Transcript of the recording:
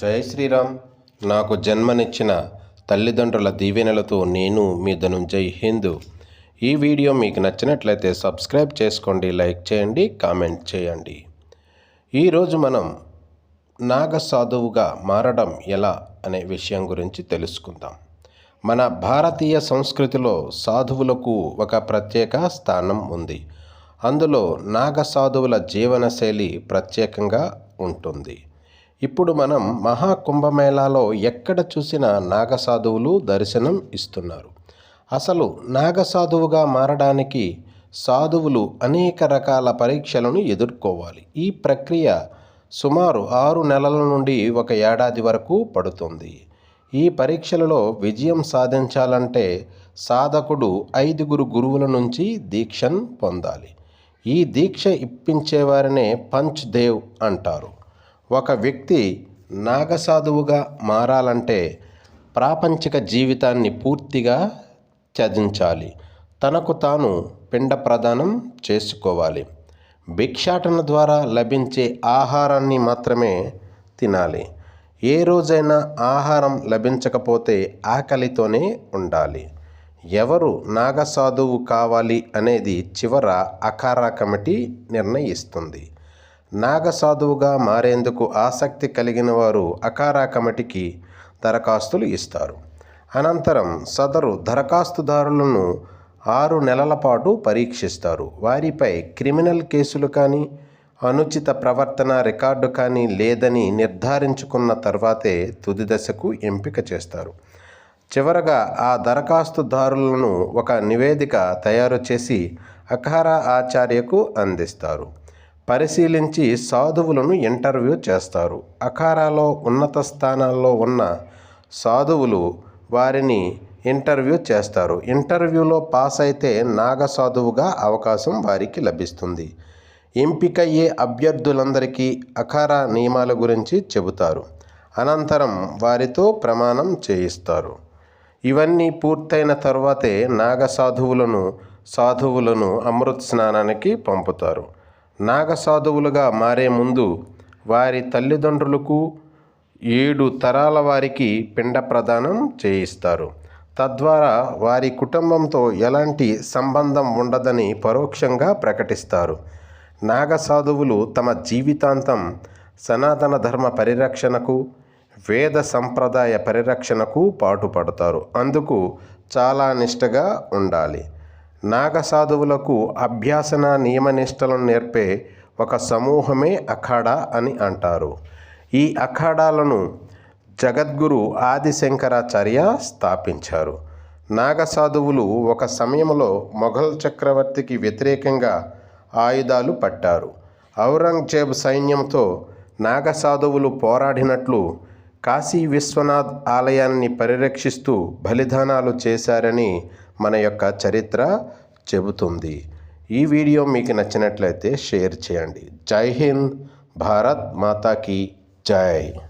జై శ్రీరామ్. నాకు జన్మనిచ్చిన తల్లిదండ్రుల దీవెనలతో నేను మీ ధనుంజయ్ హిందూ. ఈ వీడియో మీకు నచ్చినట్లయితే సబ్స్క్రైబ్ చేసుకోండి లైక్ చేయండి కామెంట్ చేయండి. ఈరోజు మనం నాగ సాధువుగా మారడం ఎలా అనే విషయం గురించి తెలుసుకుందాం. మన భారతీయ సంస్కృతిలో సాధువులకు ఒక ప్రత్యేక స్థానం ఉంది. అందులో నాగ సాధువుల జీవనశైలి ప్రత్యేకంగా ఉంటుంది. ఇప్పుడు మనం మహాకుంభమేళాలో ఎక్కడ చూసినా నాగసాధువులు దర్శనం ఇస్తున్నారు. అసలు నాగసాధువుగా మారడానికి సాధువులు అనేక రకాల పరీక్షలను ఎదుర్కోవాలి. ఈ ప్రక్రియ సుమారు ఆరు నెలల నుండి ఒక ఏడాది వరకు పడుతుంది. ఈ పరీక్షలలో విజయం సాధించాలంటే సాధకుడు ఐదుగురు గురువుల నుంచి దీక్షను పొందాలి. ఈ దీక్ష ఇప్పించేవారినే పంచ్ దేవ్ అంటారు. ఒక వ్యక్తి నాగసాధువుగా మారాలంటే ప్రాపంచిక జీవితాన్ని పూర్తిగా త్యజించాలి. తనకు తాను పిండ ప్రదానం చేసుకోవాలి. భిక్షాటన ద్వారా లభించే ఆహారాన్ని మాత్రమే తినాలి. ఏ రోజైనా ఆహారం లభించకపోతే ఆకలితోనే ఉండాలి. ఎవరు నాగసాధువు కావాలి అనేది చివర అఖారా కమిటీ నిర్ణయిస్తుంది. నాగసాధువుగా మారేందుకు ఆసక్తి కలిగిన వారు అకారా కమిటీకి దరఖాస్తులు ఇస్తారు. అనంతరం సదరు దరఖాస్తుదారులను ఆరు నెలల పాటు పరీక్షిస్తారు. వారిపై క్రిమినల్ కేసులు కానీ అనుచిత ప్రవర్తన రికార్డు కానీ లేదని నిర్ధారించుకున్న తర్వాతే తుది దశకు ఎంపిక చేస్తారు. చివరగా ఆ దరఖాస్తుదారులను ఒక నివేదిక తయారు చేసి అఖారా ఆచార్యకు అందిస్తారు. పరిశీలించి సాధువులను ఇంటర్వ్యూ చేస్తారు. అఖారాలో ఉన్నత స్థానాల్లో ఉన్న సాధువులు వారిని ఇంటర్వ్యూ చేస్తారు. ఇంటర్వ్యూలో పాస్ అయితే నాగ సాధువుగా అవకాశం వారికి లభిస్తుంది. ఎంపికయ్యే అభ్యర్థులందరికీ అఖారా నియమాల గురించి చెబుతారు. అనంతరం వారితో ప్రమాణం చేయిస్తారు. ఇవన్నీ పూర్తయిన తర్వాతే నాగ సాధువులను సాధువులను అమృత్ స్నానానికి పంపుతారు. నాగసాధువులుగా మారే ముందు వారి తల్లిదండ్రులకు ఏడు తరాల వారికి పిండ ప్రదానం చేయిస్తారు. తద్వారా వారి కుటుంబంతో ఎలాంటి సంబంధం ఉండదని పరోక్షంగా ప్రకటిస్తారు. నాగసాధువులు తమ జీవితాంతం సనాతన ధర్మ పరిరక్షణకు వేద సంప్రదాయ పరిరక్షణకు పాటుపడతారు. అందుకు చాలా నిష్టగా ఉండాలి. నాగసాధువులకు అభ్యాసన నియమనిష్టలను నేర్పే ఒక సమూహమే అఖాడా అని అంటారు. ఈ అఖాడాలను జగద్గురు ఆదిశంకరాచార్య స్థాపించారు. నాగసాధువులు ఒక సమయంలో మొఘల్ చక్రవర్తికి వ్యతిరేకంగా ఆయుధాలు పట్టారు. ఔరంగజేబ్ సైన్యంతో నాగసాధువులు పోరాడినట్లు కాశీ విశ్వనాథ్ ఆలయాన్ని పరిరక్షిస్తూ బలిదానాలు చేశారని మన యొక్క చరిత్ర చెబుతుంది. ఈ వీడియో మీకు నచ్చినట్లయితే షేర్ చేయండి. జై హింద్ భారత్ మాతాకి జై.